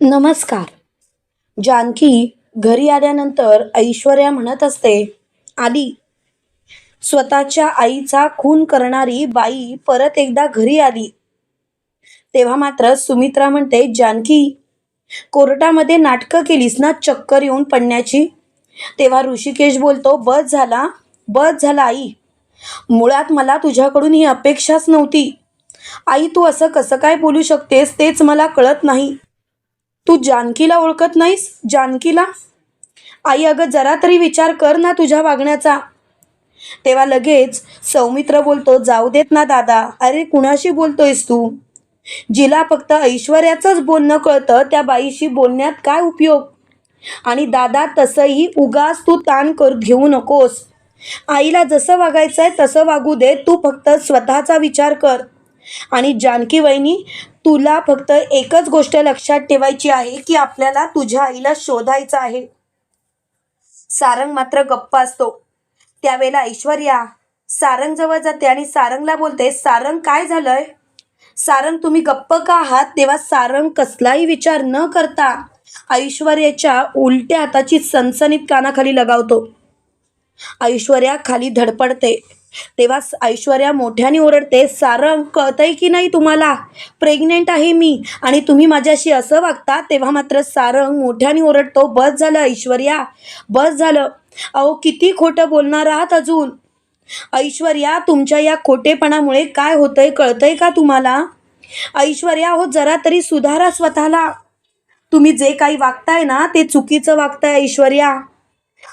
नमस्कार. जानकी घरी आल्यानंतर ऐश्वर्या म्हणत असते आली. स्वतःच्या आईचा खून करणारी बाई परत एकदा घरी आली. तेव्हा मात्र सुमित्रा म्हणते जानकी कोर्टामध्ये नाटकं केलीस ना चक्कर येऊन पडण्याची? तेव्हा ऋषिकेश बोलतो बस झाला बस झाला आई. मुळात मला तुझ्याकडून ही अपेक्षाच नव्हती. आई तू असं कसं काय बोलू शकतेस तेच मला कळत नाही. तू जानकीला ओळखत नाहीस? जानकीला? आई अगं जरा तरी विचार कर ना तुझ्या वागण्याचा. तेव्हा लगेच सौमित्र बोलतो जाऊ देत ना दादा. अरे कुणाशी बोलतोयस तू? जिला फक्त ऐश्वर्याचंच बोलणं कळतं त्या बाईशी बोलण्यात काय उपयोग? आणि दादा तसंही उगास तू ताण कर घेऊ नकोस. आईला जसं वागायचं आहे तसं वागू दे तू फक्त स्वतःचा विचार कर. आणि जानकी वहिनी तुला फक्त एकच गोष्ट लक्षात ठेवायची आहे की आपल्याला तुझ्या आईला शोधायचं आहे. सारंग मात्र गप्प असतो. त्यावेळेला ऐश्वर्या सारंग जवळ जाते आणि सारंगला बोलते सारंग काय झालंय? सारंग तुम्ही गप्प का आहात? तेव्हा सारंग कसलाही विचार न करता ऐश्वर्याच्या उलट्या हाताची सनसनीत कानाखाली लगावतो. ऐश्वर्या खाली धडपडते. तेव्हा ऐश्वर्या मोठ्याने ओरडते सारंग कळतंय की नाही तुम्हाला? प्रेग्नेंट आहे मी आणि तुम्ही माझ्याशी असं वागता तेव्हा मात्र सारंग मोठ्याने ओरडतो बस झालं ऐश्वर्या बस झालं. अहो किती खोटं बोलणार आहात अजून? ऐश्वर्या तुमच्या या खोटेपणामुळे काय होतंय कळतंय का तुम्हाला? ऐश्वर्या हो जरा तरी सुधारा स्वतःला. तुम्ही जे काही वागताय ना ते चुकीचं वागताय ऐश्वर्या.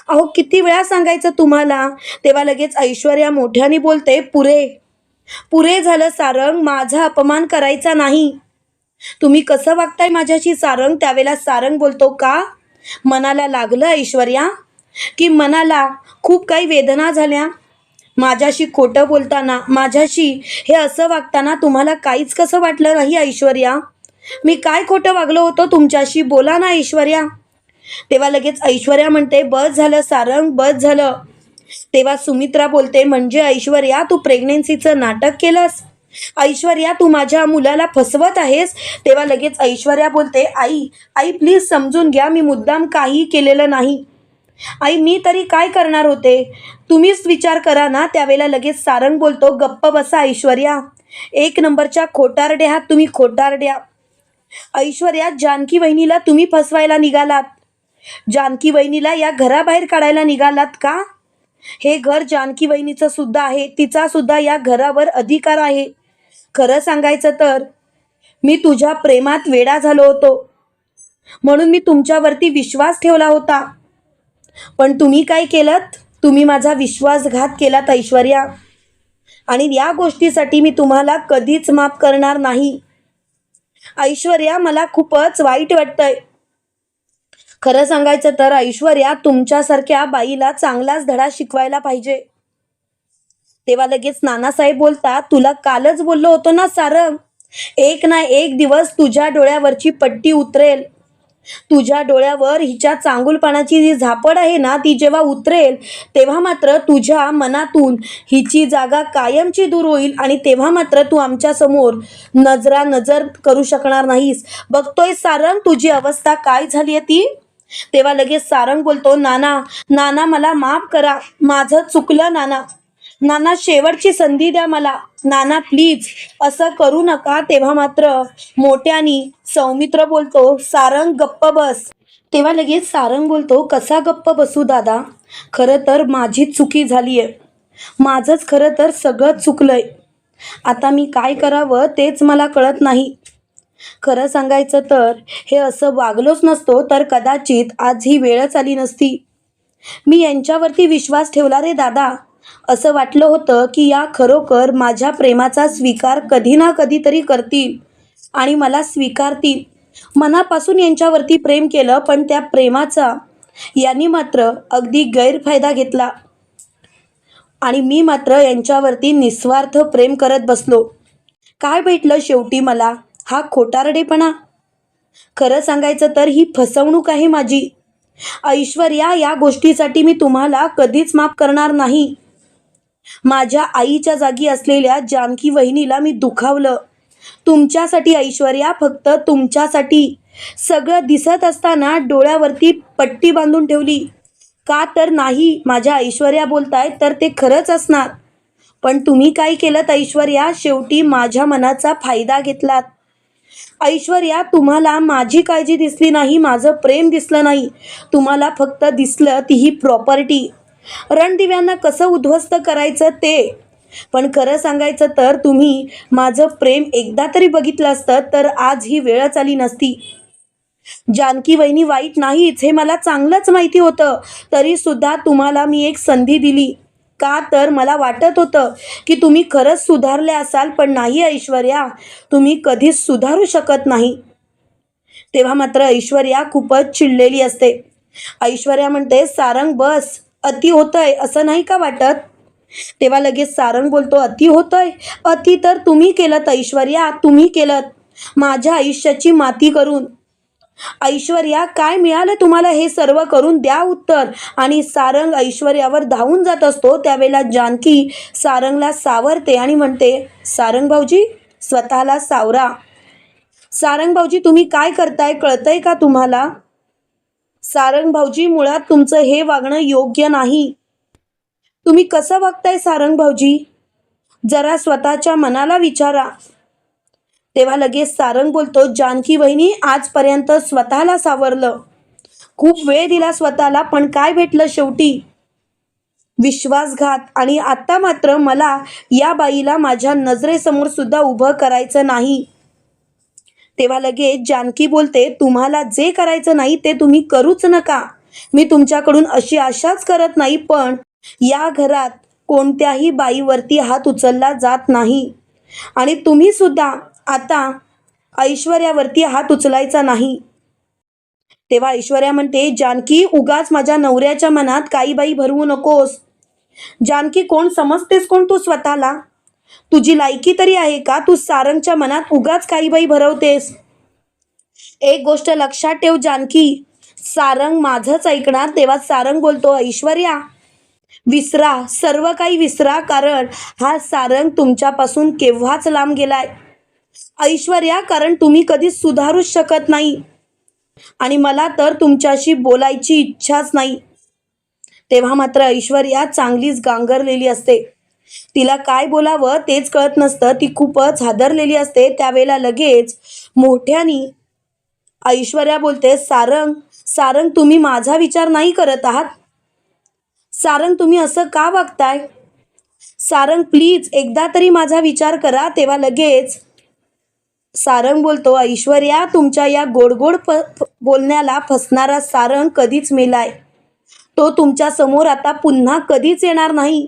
अहो किती वेळा सांगायचं तुम्हाला? तेव्हा लगेच ऐश्वर्या मोठ्याने बोलते पुरे पुरे झालं सारंग माझा अपमान करायचा नाही. तुम्ही कसं वागताय माझ्याशी सारंग? त्यावेळेला सारंग बोलतो का? मनाला लागलं ऐश्वर्या की मनाला खूप काही वेदना झाल्या? माझ्याशी खोटं बोलताना माझ्याशी हे असं वागताना तुम्हाला काहीच कसं वाटलं नाही ऐश्वर्या मी काय खोटं वागलो होतो तुमच्याशी? बोला ना ऐश्वर्या तेव्हा लगेच ऐश्वर्या म्हणते बस झालं सारंग बस झालं. तेव्हा सुमित्रा बोलते म्हणजे ऐश्वर्या तू प्रेग्नेन्सीचं नाटक केलंस? ऐश्वर्या तू माझ्या मुलाला फसवत आहेस? तेव्हा लगेच ऐश्वर्या बोलते आई आई प्लीज समजून घ्या मी मुद्दाम काही केलेलं नाही. आई मी तरी काय करणार होते? तुम्हीच विचार करा ना. त्यावेळेला लगेच सारंग बोलतो गप्प बसा ऐश्वर्या. एक नंबरच्या खोटारड्या आहात तुम्ही खोटारड्या. ऐश्वर्या जानकी वहिनीला तुम्ही फसवायला निघालात. जानकी वहिनीला या घराबाहेर काढायला निघालात का? हे घर जानकी वहिनीचं सुद्धा आहे तिचा सुद्धा या घरावर अधिकार आहे. खरं सांगायचं तर मी तुझ्या प्रेमात वेडा झालो होतो. म्हणून मी तुमच्यावरती विश्वास ठेवला होता. पण तुम्ही काय केलं तुम्ही माझा विश्वासघात केलात ऐश्वर्या. आणि या गोष्टीसाठी मी तुम्हाला कधीच माफ करणार नाही. ऐश्वर्या मला खूपच वाईट वाटतंय. खरं सांगायचं तर ऐश्वर्या तुमच्यासारख्या बाईला चांगलाच धडा शिकवायला पाहिजे. तेव्हा लगेच नानासाहेब बोलता तुला कालच बोललो होतो ना सारंग? एक ना एक दिवस तुझ्या डोळ्यावरची पट्टी उतरेल. तुझ्या डोळ्यावर हिच्या चांगुलपणाची जी झापड आहे ना ती जेव्हा उतरेल तेव्हा मात्र तुझ्या मनातून हिची जागा कायमची दूर होईल आणि तेव्हा मात्र तू आमच्यासमोर नजरा नजर करू शकणार नाहीस. बघतोय सारंग तुझी अवस्था काय झाली आहे ती? तेव्हा लगेच सारंग बोलतो नाना नाना मला माफ करा. माझं चुकलं नाना. नाना शेवटची संधी द्या मला. नाना प्लीज असं करू नका. तेव्हा मात्र मोठ्यानी सौमित्र बोलतो सारंग गप्प बस. तेव्हा लगेच सारंग बोलतो कसा गप्प बसू दादा? खरं तर माझी चुकी झाली आहे माझंच खरं तर सगळं चुकलंय. आता मी काय करावं तेच मला कळत नाही. खरं सांगायचं तर हे असं वागलोच नसतो तर कदाचित आज ही वेळच आली नसती. मी यांच्यावरती विश्वास ठेवला रे दादा. असं वाटलं होतं की या खरोखर माझ्या प्रेमाचा स्वीकार कधी ना कधीतरी करतील आणि मला स्वीकारतील. मनापासून यांच्यावरती प्रेम केलं पण त्या प्रेमाचा यांनी मात्र अगदी गैरफायदा घेतला. आणि मी मात्र यांच्यावरती निस्वार्थ प्रेम करत बसलो. काय भेटलं शेवटी मला? हा खोटारडेपणा. खरं सांगायचं तर ही फसवणूक आहे माझी. ऐश्वर्या या गोष्टीसाठी मी तुम्हाला कधीच माफ करणार नाही. माझ्या आईच्या जागी असलेल्या जानकी वहिनीला मी दुखावलं. तुमच्यासाठी ऐश्वर्या फक्त तुमच्यासाठी. सगळं दिसत असताना डोळ्यावरती पट्टी बांधून ठेवली. का तर नाही माझ्या ऐश्वर्या बोलताय तर ते खरंच असणार. पण तुम्ही काय केलं ऐश्वर्या? शेवटी माझ्या मनाचा फायदा घेतलात. ऐश्वर्या तुम्हाला माझी काळजी दिसली नाही माझं प्रेम दिसलं नाही. तुम्हाला फक्त दिसलं ती ही प्रॉपर्टी रणदिव्यांना कसं उद्ध्वस्त करायचं ते? पण खरं सांगायचं तर तुम्ही माझं प्रेम एकदा तरी बघितलं असतं तर आज ही वेळच आली नसती. जानकी वहिनी वाईट नाहीच हे मला चांगलंच माहिती होतं. तरी सुद्धा तुम्हाला मी एक संधी दिली. का तर मला वाटत होतं की तुम्ही खरंच सुधारले असाल पण नाही ऐश्वर्या. तुम्ही कधीच सुधारू शकत नाही. तेव्हा मात्र ऐश्वर्या खूपच चिडलेली असते. ऐश्वर्या म्हणते सारंग बस. अति होतंय असं नाही का वाटत? तेव्हा लगेच सारंग बोलतो अति होतंय? अति तर तुम्ही केलं ऐश्वर्या. तुम्ही केलं माझ्या आयुष्याची माती करून. ऐश्वर्या काय मिळालं तुम्हाला हे सर्व करून? द्या उत्तर. आणि सारंग ऐश्वर्यावर धावून जात असतो. त्यावेळेला जानकी सारंगला सावरते आणि म्हणते सारंग भाऊजी स्वतःला सावरा. सारंग भाऊजी तुम्ही काय करताय? कळतंय का तुम्हाला? सारंग भाऊजी मुळात तुमचं हे वागणं योग्य नाही. तुम्ही कसं वागताय सारंग भाऊजी? जरा स्वतःच्या मनाला विचारा. तेव्हा लगेच सारंग बोलतो जानकी वहिनी आजपर्यंत स्वतःला सावरलं. खूप वेळ दिला स्वतःला पण काय भेटलं शेवटी? विश्वासघात. आणि आता मात्र मला या बाईला माझ्या नजरेसमोर सुद्धा उभं करायचं नाही. तेव्हा लगेच जानकी बोलते तुम्हाला जे करायचं नाही ते तुम्ही करूच नका. मी तुमच्याकडून अशी आशाच करत नाही पण या घरात कोणत्याही बाईवरती हात उचलला जात नाही. आणि तुम्ही सुद्धा आता ऐश्वर्यावरती हात उचलायचा नाही. तेव्हा ऐश्वर्या म्हणते जानकी उगाच माझ्या नवऱ्याच्या मनात काही बाई भरवू नकोस. जानकी कोण समजतेस कोण तू स्वतःला? तुझी लायकी तरी आहे का? तू सारंगच्या मनात उगाच काही बाई भरवतेस. एक गोष्ट लक्षात ठेव जानकी. सारंग माझंच ऐकणार तेव्हा सारंग बोलतो ऐश्वर्या विसरा. सर्व काही विसरा कारण हा सारंग तुमच्यापासून केव्हाच लांब गेलाय? ऐश्वर्या कारण तुम्ही कधीच सुधारूच शकत नाही. आणि मला तर तुमच्याशी बोलायची इच्छाच नाही. तेव्हा मात्र ऐश्वर्या चांगलीच गांगरलेली असते. तिला काय बोलावं तेच कळत नसतं. ती खूपच हादरलेली असते. त्यावेळेला लगेच मोठ्यानी ऐश्वर्या बोलते सारंग सारंग तुम्ही माझा विचार नाही करत आहात? सारंग तुम्ही असं का वागताय? सारंग प्लीज एकदा तरी माझा विचार करा. तेव्हा लगेच सारंग बोलतो ऐश्वर्या तुमच्या या गोडगोड फ बोलण्याला फसणारा सारंग कधीच मेलाय? तो तुमच्यासमोर आता पुन्हा कधीच येणार नाही?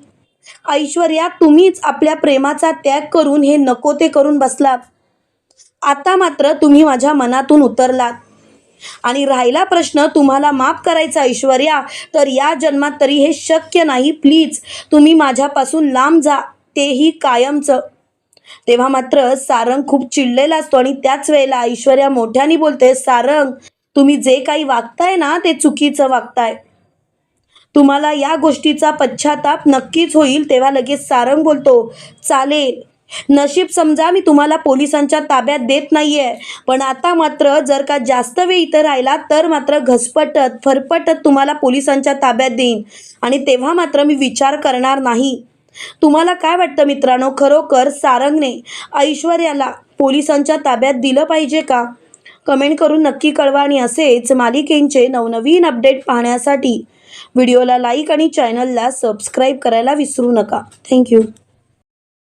ऐश्वर्या तुम्हीच आपल्या प्रेमाचा त्याग करून हे नको ते करून बसलात. आता मात्र तुम्ही माझ्या मनातून उतरलात. आणि राहिला प्रश्न तुम्हाला माफ करायचा ऐश्वर्या तर या जन्मात तरी हे शक्य नाही. प्लीज तुम्ही माझ्यापासून लांब जा. तेही कायमचं. तेव्हा मात्र सारंग खूप चिडलेला असतो आणि त्याच वेळेला ऐश्वर्या मोठ्याने बोलते सारंग तुम्ही जे काही वागताय ना ते चुकीचं वागताय. तुम्हाला या गोष्टीचा पश्चाताप नक्कीच होईल. तेव्हा लगेच सारंग बोलतो चालेल. नशीब समजा मी तुम्हाला पोलिसांच्या ताब्यात देत नाहीये. पण आता मात्र जर का जास्त वेळ इथं राहिला तर मात्र घसपटत फरफटत तुम्हाला पोलिसांच्या ताब्यात देईन. आणि तेव्हा मात्र मी विचार करणार नाही. तुम्हाला काय वाटतं मित्रांनो? खरोखर सारंगने ऐश्वर्याला पोलिसांच्या ताब्यात दिलं पाहिजे का? कमेंट करून नक्की कळवा आणि असेच मालिकेंचे नवनवीन अपडेट पाहण्यासाठी व्हिडिओला लाईक आणि चॅनलला सबस्क्राईब करायला विसरू नका. थँक्यू.